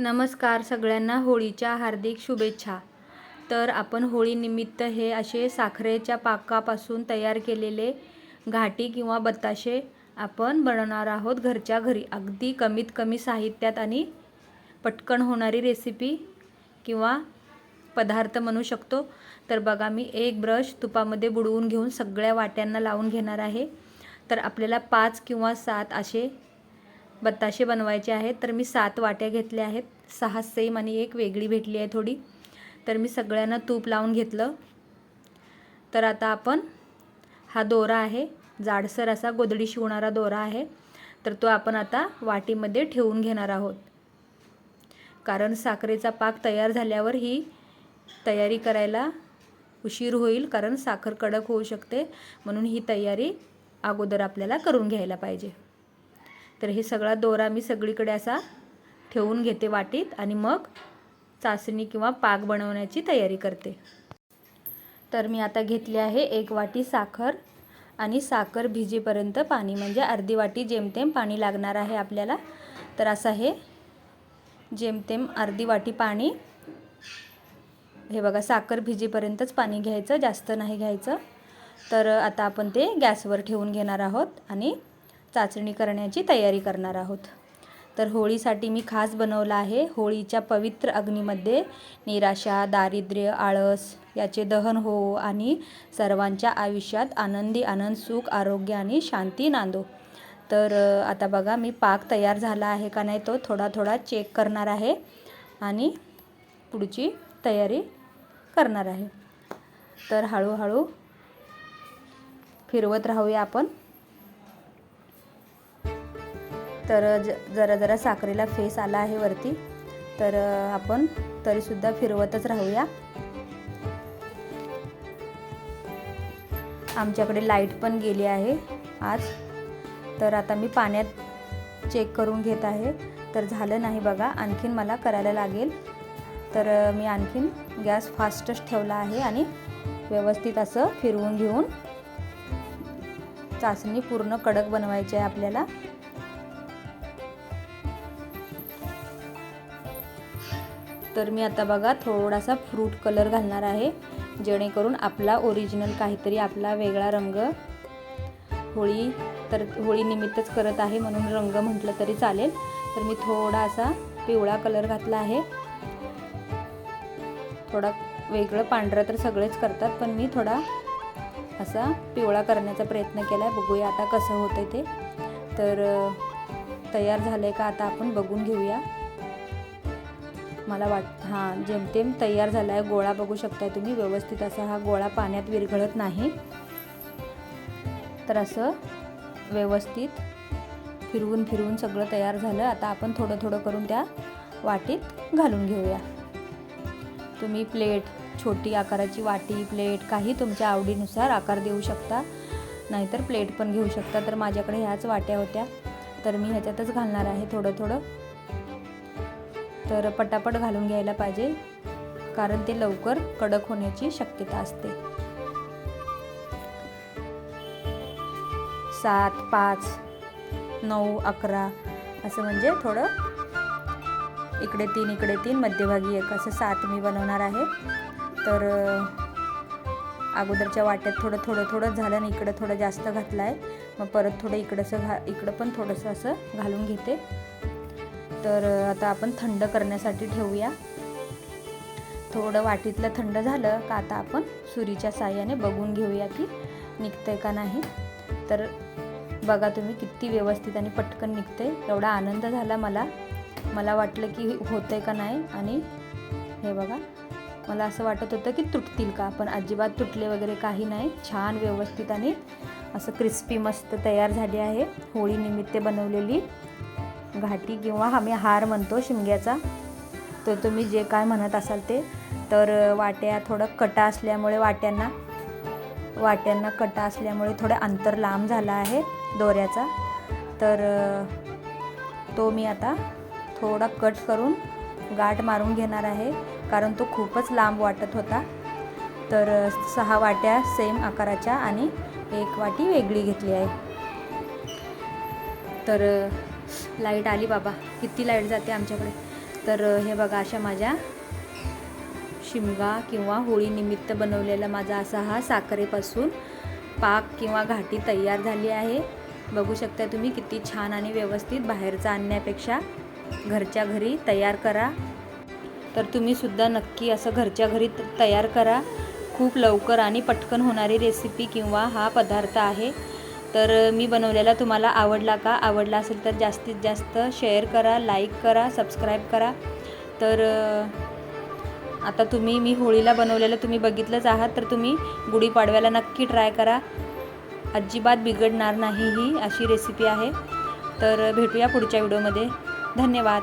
नमस्कार सगळ्यांना होळीच्या हार्दिक शुभेच्छा. तर आपण होळीनिमित्त हे असे साखरेच्या पाकापासून तयार केलेले घाटी किंवा बताशे आपण बनवणार आहोत घरच्या घरी. अगदी कमीत कमी साहित्यात आणि पटकन होणारी रेसिपी किंवा पदार्थ म्हणू शकतो. तर बघा मी एक ब्रश तुपामध्ये बुडवून घेऊन सगळ्या वाट्यांना लावून घेणार आहे. तर आपल्याला पाच किंवा सात असे बत्ताशे बनवायचे आहेत. तर मी सात वाट्या घेतल्या आहेत. सहा सेम आणि एक वेगळी भेटली आहे थोडी. तर मी सगळ्यांना तूप लावून घेतलं. तर आता आपण हा दोरा आहे. जाडसर असा गोदडी शिवणारा दोरा आहे. तर तो आपण आता वाटीमध्ये ठेवून घेणार आहोत. कारण साखरेचा पाक तयार झाल्यावर ही तयारी करायला उशीर होईल. कारण साखर कडक होऊ शकते. म्हणून ही तयारी अगोदर आपल्याला करून घ्यायला पाहिजे. तर हे सगळा दोरा मी सगळीकडे असा ठेवून घेते वाटीत आणि मग चाचणी किंवा पाक बनवण्याची तयारी करते. तर मी आता घेतली आहे एक वाटी साखर आणि साखर भिजेपर्यंत पाणी म्हणजे अर्धी वाटी जेमतेम पाणी लागणार आहे आपल्याला. तर असं हे जेमतेम अर्धी वाटी पाणी हे बघा साखर भिजेपर्यंतच पाणी घ्यायचं जास्त नाही घ्यायचं. तर आता आपण ते गॅसवर ठेवून घेणार आहोत आणि चाचणी करण्याची तयारी करणार आहोत. तर होळीसाठी मी खास बनवला आहे होळीच्या पवित्र अग्नीमध्ये निराशा दारिद्र्य आळस याचे दहन हो आणि सर्वांच्या आयुष्यात आनंदी आनंद सुख आरोग्य आणि शांती नांदो. तर आता बघा मी पाक तयार झाला आहे का नाही तो थोडा थोडा चेक करणार आहे आणि पुढची तयारी करणार आहे. तर हळूहळू फिरवत राहूया आपण. तर ज जरा जरा साखरेला फेस आला आहे वरती. तर आपण तरीसुद्धा फिरवतच राहूया. आमच्याकडे लाइट पण गेली आहे आज. तर आता मी पाण्यात चेक करून घेत आहे. तर झालं नाही बघा आणखीन मला करायला लागेल. तर मी आणखीन गॅस फास्टच ठेवला आहे आणि व्यवस्थित असं फिरवून घेऊन चाचणी पूर्ण कडक बनवायची आहे आपल्याला. तर मी आता बघा थोडासा फ्रूट कलर घालणार आहे जेणेकरून आपला ओरिजिनल काहीतरी आपला वेगळा रंग होळी तर होळीनिमित्तच करत आहे म्हणून रंग म्हटलं तरी चालेल. तर मी थोडासा पिवळा कलर घातला आहे. थोडा वेगळं पांढरं तर सगळेच करतात पण मी थोडा असा पिवळा करण्याचा प्रयत्न केला आहे बघूया आता कसं होतं ते. तर तयार झालं आहे का आता आपण बघून घेऊया. मला वाट हां जेमतेम तयार झाला आहे गोळा बघू शकता तुम्ही व्यवस्थित असा हा गोळा पाण्यात विरघळत नाही. तर असं व्यवस्थित फिरवून फिरवून सगळं तयार झालं. आता आपण थोडं थोडं करून त्या वाटीत घालून घेऊया. तुम्ही प्लेट छोटी आकाराची वाटी प्लेट काही तुमच्या आवडीनुसार आकार देऊ शकता. नाहीतर प्लेट पण घेऊ शकता. तर माझ्याकडे ह्याच वाट्या होत्या. तर मी ह्याच्यातच घालणार आहे थोडं थोडं. तर पटापट घालून घ्यायला पाहिजे कारण ते लवकर कडक होण्याची शक्यता असते. सात पाच नऊ अकरा असं म्हणजे थोडं इकडे तीन इकडे तीन मध्यभागी एक असं सात मी बनवणार आहे. तर अगोदरच्या वाट्यात थोडं थोडं थोडं झालं आणि इकडं थोडं जास्त घातलं आहे मग परत थोडं इकडंसं घा इकडं पण थोडंसं असं घालून घेते. तर आता आपण थंड करण्यासाठी ठेवूया. थोडं वाटीतलं थंड झालं का आता आपण सुरीच्या साह्याने बघून घेऊया की निघतंय का नाही. तर बघा तुम्ही किती व्यवस्थित आणि पटकन निघते एवढा आनंद झाला मला. मला वाटलं की होतं आहे का नाही आणि हे बघा मला असं वाटत होतं की तुटतील का पण अजिबात तुटले वगैरे काही नाही. छान व्यवस्थित आणि असं क्रिस्पी मस्त तयार झाली आहे. होळीनिमित्त बनवलेली. घाटी किंवा आम्ही हार म्हणतो शिमग्याचा. तर तुम्ही जे काय म्हणत असाल ते. तर वाट्या थोडं कटा असल्यामुळे वाट्यांना वाट्यांना कटा असल्यामुळे थोडं अंतर लांब झाला आहे दोऱ्याचा. तर तो मी आता थोडा कट करून गाठ मारून घेणार आहे कारण तो खूपच लांब वाटत होता. तर सहा वाट्या सेम आकाराच्या आणि एक वाटी वेगळी घेतली आहे. तर लाइट आली बाबा. किती लाइट जाते आमच्याकडे. तर हे बघा अशा माझ्या शिमगा किंवा होळीनिमित्त बनवलेला माझा असा हा साखरेपासून पाक किंवा घाटी तयार झाली आहे. बघू शकता तुम्ही किती छान आणि व्यवस्थित बाहेरचा आणण्यापेक्षा घरच्या घरी तयार करा. तर तुम्ही सुद्धा नक्की असं घरच्या घरी तयार करा. खूप लवकर आणि पटकन होणारी रेसिपी किंवा हा पदार्थ आहे. तर मी बनवलेला तुम्हाला आवडला का? आवडला असेल तर जास्तीत जास्त शेअर करा लाईक करा सबस्क्राईब करा. तर आता तुम्ही मी होळीला बनवलेलं तुम्ही बघितलंच आहात तर तुम्ही गुढीपाडव्याला नक्की ट्राय करा. अजिबात बिघडणार नाही ही अशी रेसिपी आहे. तर भेटूया पुढच्या व्हिडिओमध्ये धन्यवाद.